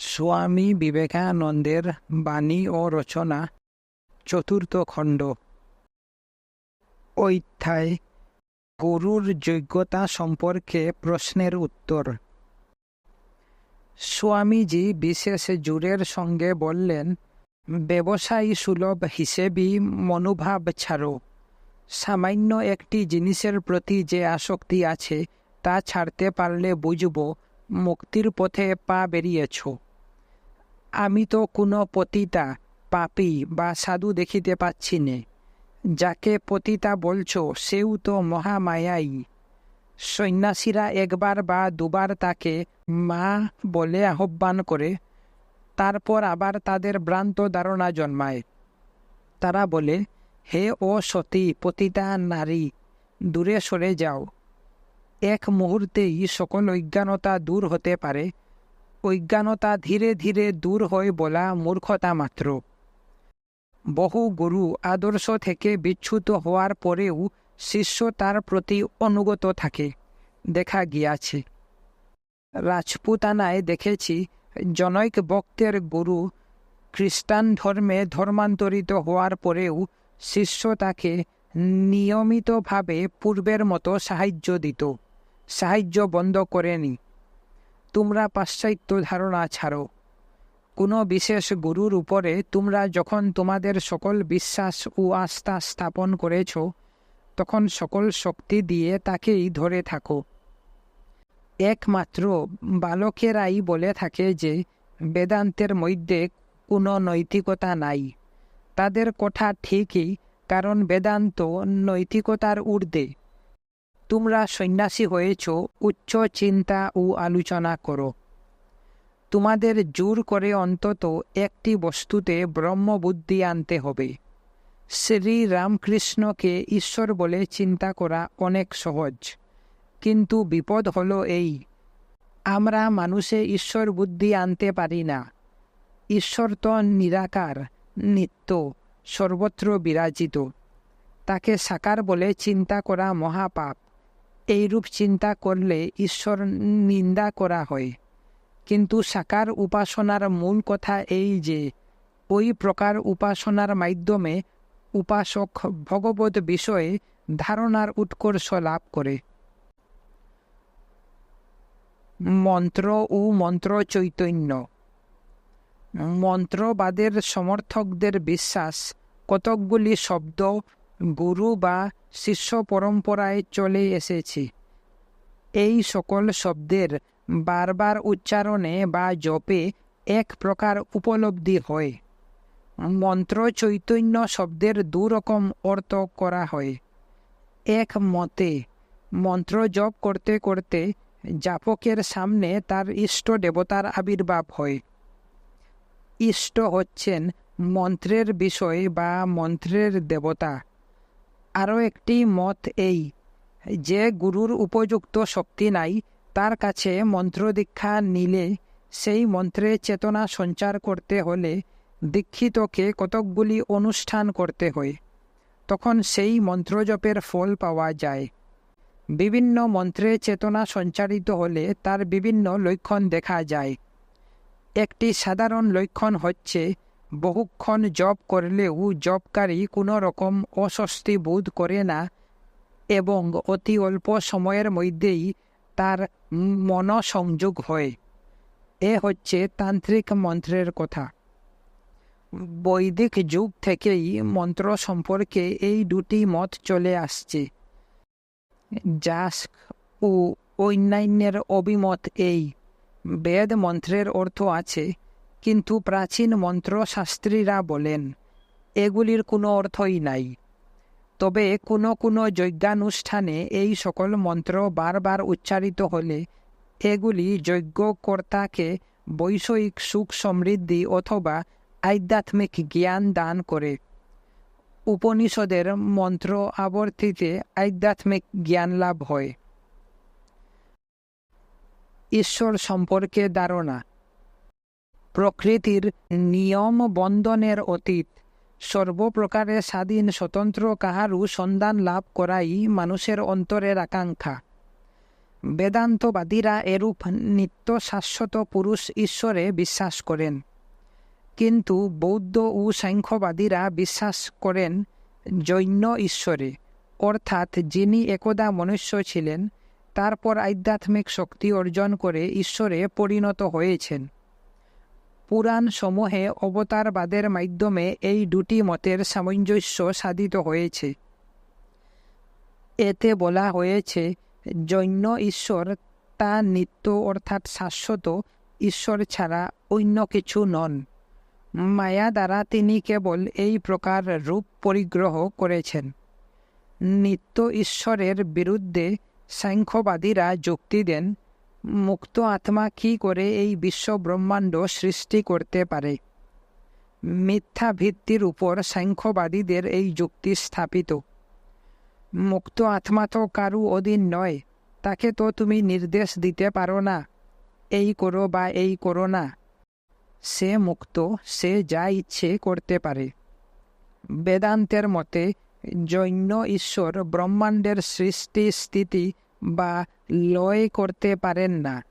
স্বামী বিবেকানন্দের বাণী ও রচনা, চতুর্থ খণ্ড। অধ্যায়, গরুর যোগ্যতা সম্পর্কে প্রশ্নের উত্তর। স্বামীজি বিশেষ জোরের সঙ্গে বললেন, ব্যবসায়ী সুলভ হিসেবেই মনোভাব ছাড়ো। সামান্য একটি জিনিসের প্রতি যে আসক্তি আছে, তা ছাড়তে পারলে বুঝব, মুক্তির পথে পা বেরিয়েছ। আমি তো কোনো পতিতা, পাপী বা সাধু দেখিতে পাচ্ছি নে। যাকে পতিতা বলছ, সেও তো মহামায়াই। সন্ন্যাসীরা একবার বা দুবার তাকে মা বলে আহ্বান করে, তারপর আবার তাদের ভ্রান্ত ধারণা জন্মায়। তারা বলে, হে ও সতী, পতিতা নারী, দূরে সরে যাও। এক মুহূর্তেই সকল অজ্ঞানতা দূর হতে পারে। অজ্ঞানতা ধীরে ধীরে দূর হয় বলা মূর্খতা মাত্র। বহু গুরু আদর্শ থেকে বিচ্যুত হওয়ার পরেও শিষ্য তার প্রতি অনুগত থাকে, দেখা গিয়াছে। রাজপুতানায় দেখেছি, জনৈক বক্তের গুরু খ্রিস্টান ধর্মে ধর্মান্তরিত হওয়ার পরেও শিষ্য তাকে নিয়মিতভাবে পূর্বের মতো সাহায্য দিত, সাহায্য বন্ধ করেনি তোমরা পাশ্চাত্য ধারণা ছাড়ো। কোনো বিশেষ গুরুর উপরে তোমরা যখন তোমাদের সকল বিশ্বাস ও আস্থা স্থাপন করেছ, তখন সকল শক্তি দিয়ে তাকেই ধরে থাকো। একমাত্র বালকেরাই বলে থাকে যে, বেদান্তের মধ্যে কোনো নৈতিকতা নাই। তাদের কথা ঠিকই, কারণ বেদান্ত নৈতিকতার ঊর্ধ্বে। তোমরা সন্ন্যাসী হয়েছ, উচ্চ চিন্তা ও আলোচনা করো। তোমাদের জোর করে অন্তত একটি বস্তুতে ব্রহ্মবুদ্ধি আনতে হবে। শ্রী রামকৃষ্ণকে ঈশ্বর বলে চিন্তা করা অনেক সহজ, কিন্তু বিপদ হলো এই, আমরা মানুষে ঈশ্বর বুদ্ধি আনতে পারি না। ঈশ্বর তো নিরাকার, নিত্য, সর্বত্র বিরাজিত। তাকে সাকার বলে চিন্তা করা মহাপাপ। এইরূপ চিন্তা করলে ঈশ্বর নিন্দা করা হয়। কিন্তু সাকার উপাসনার মূল কথা এই যে, ওই প্রকার উপাসনার মাধ্যমে উপাসক ভগবত বিষয়ে ধারণার উৎকর্ষ লাভ করে। মন্ত্র ও মন্ত্র চৈতন্য। মন্ত্রবাদের সমর্থকদের বিশ্বাস, কতকগুলি শব্দ গুরু বা শিষ্য পরম্পরায় চলে এসেছে। এই সকল শব্দের বারবার উচ্চারণে বা জপে এক প্রকার উপলব্ধি হয়। মন্ত্র চৈতন্য শব্দের দুরকম অর্থ করা হয়। এক মতে, মন্ত্র জপ করতে করতে জাপকের সামনে তার ইষ্ট দেবতার আবির্ভাব হয়। ইষ্ট হচ্ছেন মন্ত্রের বিষয় বা মন্ত্রের দেবতা। আরও একটি মত এই, যে গুরুর উপযুক্ত শক্তি নাই, তার কাছে মন্ত্র দীক্ষা নিলে, সেই মন্ত্রে চেতনা সঞ্চার করতে হলে দীক্ষিতকে কতকগুলি অনুষ্ঠান করতে হয়। তখন সেই মন্ত্রজপের ফল পাওয়া যায়। বিভিন্ন মন্ত্রে চেতনা সঞ্চারিত হলে তার বিভিন্ন লক্ষণ দেখা যায়। একটি সাধারণ লক্ষণ হচ্ছে বহুক্ষণ জপ করলেও জপকারী কোনো রকম অস্বস্তি বোধ করে না এবং অতি অল্প সময়ের মধ্যেই তার মনসংযোগ হয়। এ হচ্ছে তান্ত্রিক মন্ত্রের কথা। বৈদিক যুগ থেকেই মন্ত্র সম্পর্কে এই দুটি মত চলে আসছে। জাস্ক ও অন্যান্যের অভিমত এই। বেদ মন্ত্রের অর্থ আছে কিন্তু প্রাচীন মন্ত্রশাস্ত্রীরা বলেন, এগুলির কোনো অর্থই নাই। তবে কোনো কোনো যজ্ঞানুষ্ঠানে এই সকল মন্ত্র বারবার উচ্চারিত হলে এগুলি যজ্ঞকর্তাকে বৈষয়িক সুখ সমৃদ্ধি অথবা আধ্যাত্মিক জ্ঞান দান করে। উপনিষদের মন্ত্র আবর্তিতে আধ্যাত্মিক জ্ঞান লাভ হয়। ঈশ্বর সম্পর্কে ধারণা প্রকৃতির নিয়ম বন্ধনের অতীত। সর্বপ্রকারে স্বাধীন স্বতন্ত্র কাহারু সন্ধান লাভ করাই মানুষের অন্তরের আকাঙ্ক্ষা। বেদান্তবাদীরা এরূপ নিত্য শাশ্বত পুরুষ ঈশ্বরে বিশ্বাস করেন। কিন্তু বৌদ্ধ ও সাংখ্যবাদীরা বিশ্বাস করেন জৈন ঈশ্বরে। অর্থাৎ যিনি একদা মনুষ্য ছিলেন, তারপর আধ্যাত্মিক শক্তি অর্জন করে ঈশ্বরে পরিণত হয়েছেন। পুরাণ সমূহে অবতারবাদের মাধ্যমে এই দুটি মতের সামঞ্জস্য সাধিত হয়েছে। এতে বলা হয়েছে, জৈন ঈশ্বর তা নিত্য অর্থাৎ শাশ্বত ঈশ্বর ছাড়া অন্য কিছু নন। মায়া দ্বারা তিনি কেবল এই প্রকার রূপ পরিগ্রহ করেছেন। নিত্য ঈশ্বরের বিরুদ্ধে সাংখ্যবাদীরা যুক্তি দেন মুক্ত আত্মা কি করে এই বিশ্ব ব্রহ্মাণ্ড সৃষ্টি করতে পারে? মিথ্যা ভিত্তির উপর সাংখ্যবাদীদের এই যুক্তি স্থাপিত। মুক্ত আত্মা তো কারু অধীন নয়, তাকে তো তুমি নির্দেশ দিতে পারো না। এই করো বা এই করো না। সে মুক্ত, সে যা ইচ্ছে করতে পারে। বেদান্তের মতে, জৈন ঈশ্বর ব্রহ্মাণ্ডের সৃষ্টি স্থিতি বা লয় করতে পারেন না।